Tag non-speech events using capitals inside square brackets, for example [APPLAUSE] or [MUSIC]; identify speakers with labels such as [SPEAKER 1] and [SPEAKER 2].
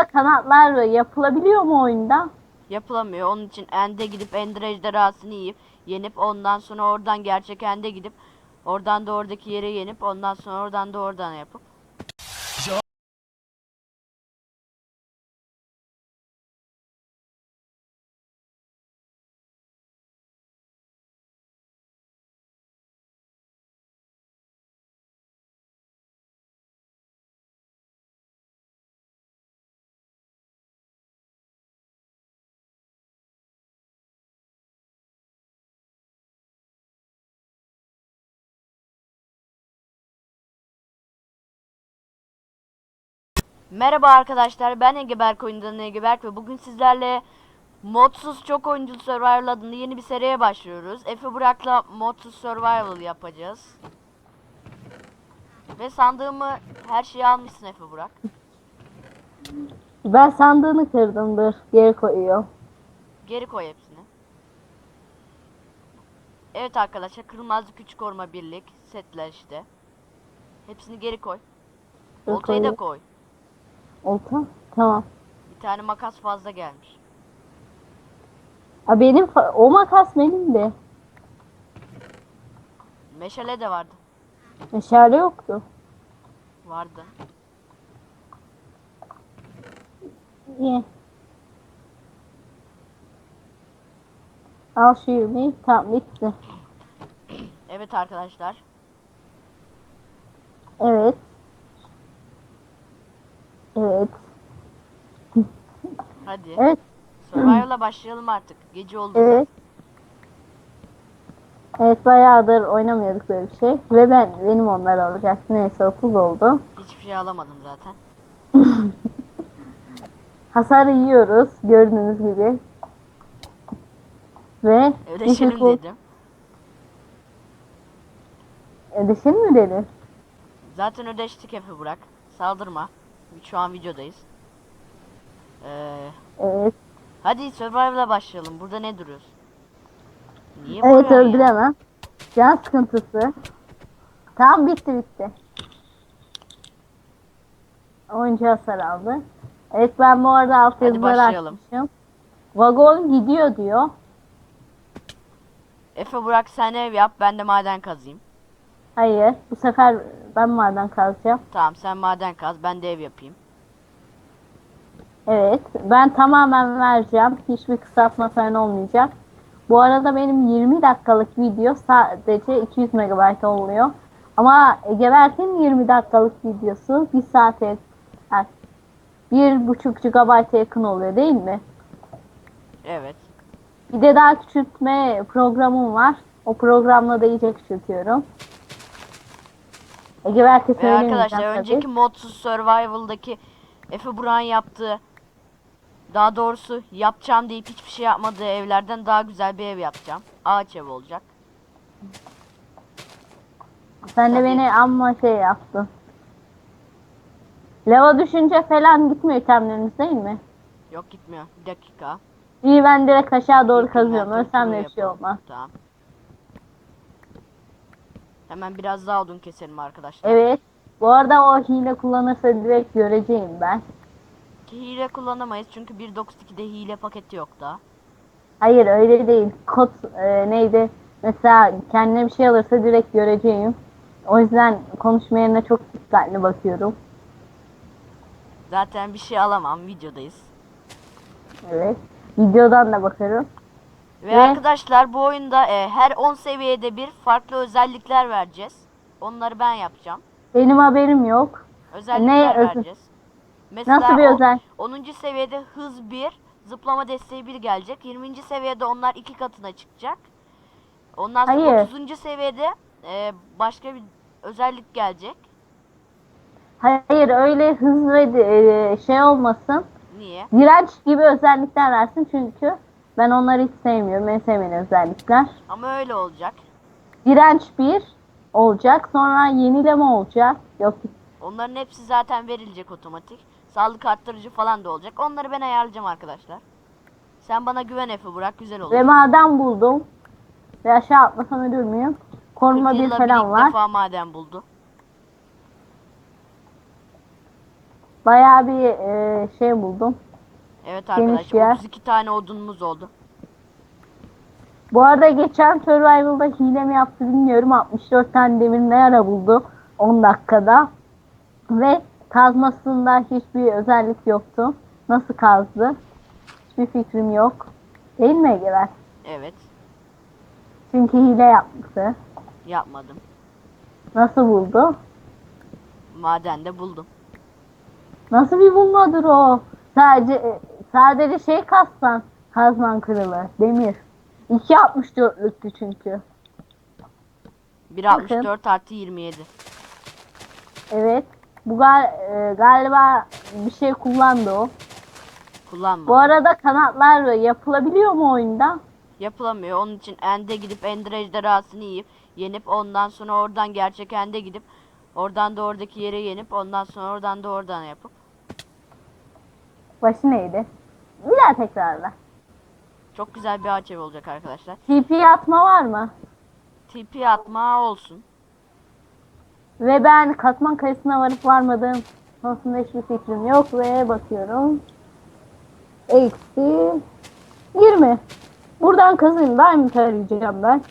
[SPEAKER 1] Burada kanatlar yapılabiliyor mu oyunda?
[SPEAKER 2] Yapılamıyor. Onun için ende gidip ender ejderhasını yiyip yenip ondan sonra oradan gerçek ende gidip oradan da oradaki yere yenip ondan sonra oradan da oradan yapıp Merhaba arkadaşlar ben Egeberk oyundan Egeberk ve bugün sizlerle Modsuz Çok Oyunculu Survival adında yeni bir seriye başlıyoruz. Efe Burak'la Modsuz Survival yapacağız. Ve sandığımı her şeyi almışsın Efe Burak.
[SPEAKER 1] Ben sandığını kırdım dur. Geri koyuyor.
[SPEAKER 2] Geri koy hepsini. Evet arkadaşlar Kırmızı Küçük Koruma Birlik setler işte. Hepsini geri koy. Oltayı da koy.
[SPEAKER 1] Olta. Tamam.
[SPEAKER 2] Bir tane makas fazla gelmiş.
[SPEAKER 1] Ha benim o makas benim de.
[SPEAKER 2] Meşale de vardı.
[SPEAKER 1] Meşale yoktu.
[SPEAKER 2] Vardı.
[SPEAKER 1] İyi. Al şu yemeği. Tamam bitti.
[SPEAKER 2] Evet arkadaşlar.
[SPEAKER 1] Evet.
[SPEAKER 2] Hadi.
[SPEAKER 1] Evet.
[SPEAKER 2] Survival'a başlayalım artık. Gece oldu.
[SPEAKER 1] Evet. Evet bayağıdır oynamıyorduk böyle bir şey. Ve ben benim onlar olacaktı. Neyse 30 oldu.
[SPEAKER 2] Hiçbir şey alamadım zaten. [LAUGHS]
[SPEAKER 1] Hasarı yiyoruz gördüğünüz gibi. Ve
[SPEAKER 2] Ödeşelim
[SPEAKER 1] difficult-
[SPEAKER 2] dedim.
[SPEAKER 1] Ödeşelim mi dedi?
[SPEAKER 2] Zaten ödeştik Efe Burak. Saldırma. Şu an videodayız. Ee,
[SPEAKER 1] Evet.
[SPEAKER 2] hadi Survival'a başlayalım. Burada ne duruyoruz? Niye
[SPEAKER 1] Evet
[SPEAKER 2] vuruyorsun ya?
[SPEAKER 1] öldüremem. Can sıkıntısı. Tamam bitti bitti. Oyuncu hasar aldı. Evet ben bu arada alt yazıları
[SPEAKER 2] başlayalım.
[SPEAKER 1] açmışım. Vagon gidiyor diyor.
[SPEAKER 2] Efe Burak sen ev yap. Ben de maden kazayım.
[SPEAKER 1] Hayır bu sefer ben maden kazacağım.
[SPEAKER 2] Tamam sen maden kaz. Ben de ev yapayım.
[SPEAKER 1] Evet ben tamamen vereceğim. Hiçbir kısaltma falan olmayacak. Bu arada benim 20 dakikalık video sadece 200 MB oluyor. Ama Egeberk'in 20 dakikalık videosu 1 saate yani bir buçuk GB'a yakın oluyor değil mi?
[SPEAKER 2] Evet.
[SPEAKER 1] Bir de daha küçültme programım var. O programla da iyice küçültüyorum.
[SPEAKER 2] Ve
[SPEAKER 1] söylemeyeceğim
[SPEAKER 2] arkadaşlar
[SPEAKER 1] tabii.
[SPEAKER 2] önceki Modsuz Survival'daki Efe Burak'ın yaptığı daha doğrusu yapacağım deyip hiçbir şey yapmadığı evlerden daha güzel bir ev yapacağım. Ağaç ev olacak.
[SPEAKER 1] Sen de
[SPEAKER 2] Tabii.
[SPEAKER 1] beni amma şey yaptın. Lava düşünce falan gitmiyor itemleriniz değil mi?
[SPEAKER 2] Yok gitmiyor. Bir dakika.
[SPEAKER 1] İyi ben direkt aşağı doğru kazıyorum.
[SPEAKER 2] inventory
[SPEAKER 1] Ölsem de bir şey
[SPEAKER 2] yapalım.
[SPEAKER 1] olmaz.
[SPEAKER 2] Tamam. Hemen biraz daha odun keselim arkadaşlar.
[SPEAKER 1] Evet. Bu arada o hile kullanırsa direkt göreceğim ben.
[SPEAKER 2] Hile kullanamayız çünkü 1.9.2'de hile paketi yok daha.
[SPEAKER 1] Hayır öyle değil. Kod e, neydi? Mesela kendine bir şey alırsa direkt göreceğim. O yüzden konuşma yerine çok dikkatli bakıyorum.
[SPEAKER 2] Zaten bir şey alamam videodayız.
[SPEAKER 1] Evet. Videodan da bakarım.
[SPEAKER 2] Ve
[SPEAKER 1] Ve-
[SPEAKER 2] arkadaşlar bu oyunda e, her 10 seviyede bir farklı özellikler vereceğiz. Onları ben yapacağım.
[SPEAKER 1] Benim haberim yok.
[SPEAKER 2] Özellikler
[SPEAKER 1] özel-
[SPEAKER 2] vereceğiz. Mesela
[SPEAKER 1] Nasıl bir
[SPEAKER 2] o-
[SPEAKER 1] özel?
[SPEAKER 2] 10. seviyede hız 1, zıplama desteği 1 gelecek. 20. seviyede onlar iki katına çıkacak. Ondan sonra
[SPEAKER 1] Hayır.
[SPEAKER 2] 30. seviyede e, başka bir özellik gelecek.
[SPEAKER 1] Hayır öyle hız ve de- e, şey olmasın.
[SPEAKER 2] Niye?
[SPEAKER 1] Direnç gibi özellikler versin çünkü ben onları hiç sevmiyorum. En sevmediğim özellikler.
[SPEAKER 2] Ama öyle olacak.
[SPEAKER 1] Direnç 1 olacak. Sonra yenileme olacak. Yok
[SPEAKER 2] Onların hepsi zaten verilecek otomatik. Sağlık arttırıcı falan da olacak. Onları ben ayarlayacağım arkadaşlar. Sen bana güven Efe bırak güzel olur.
[SPEAKER 1] ve maden buldum. Ve aşağı atlasam ölür müyüm? Koruma
[SPEAKER 2] 40
[SPEAKER 1] bir falan var.
[SPEAKER 2] defa maden buldu.
[SPEAKER 1] Bayağı bir e, şey buldum.
[SPEAKER 2] Evet arkadaşlar
[SPEAKER 1] yer.
[SPEAKER 2] 32 tane odunumuz oldu.
[SPEAKER 1] Bu arada geçen Survival'da hile mi yaptı bilmiyorum. 64 tane demir ne ara buldu 10 dakikada. Ve kazmasında hiçbir özellik yoktu. Nasıl kazdı? Hiçbir fikrim yok. Değil mi Egever?
[SPEAKER 2] Evet
[SPEAKER 1] Çünkü hile yapmıştı.
[SPEAKER 2] yapmadım.
[SPEAKER 1] Nasıl buldu?
[SPEAKER 2] Madende buldum.
[SPEAKER 1] Nasıl bir bulmadır o? Sadece sadece şey kazsan kazman kırılır. Demir. 2.64'lüktü çünkü.
[SPEAKER 2] 1.64 artı 27.
[SPEAKER 1] Evet. Bu gal- e, galiba bir şey kullandı o.
[SPEAKER 2] Kullanma.
[SPEAKER 1] Bu arada kanatlar yapılabiliyor mu oyunda?
[SPEAKER 2] Yapılamıyor. Onun için ende gidip ender ejderhasını yiyip yenip ondan sonra oradan gerçek ende gidip oradan da oradaki yere yenip ondan sonra oradan da oradan yapıp
[SPEAKER 1] Başı neydi? Bir daha tekrarla.
[SPEAKER 2] çok güzel bir ağaç evi olacak arkadaşlar.
[SPEAKER 1] TP atma var mı?
[SPEAKER 2] TP atma olsun.
[SPEAKER 1] Ve ben katman kayısına varıp varmadığım konusunda hiçbir fikrim yok ve bakıyorum. Eksi 20. Buradan kazayım. Diamond arayacağım ben.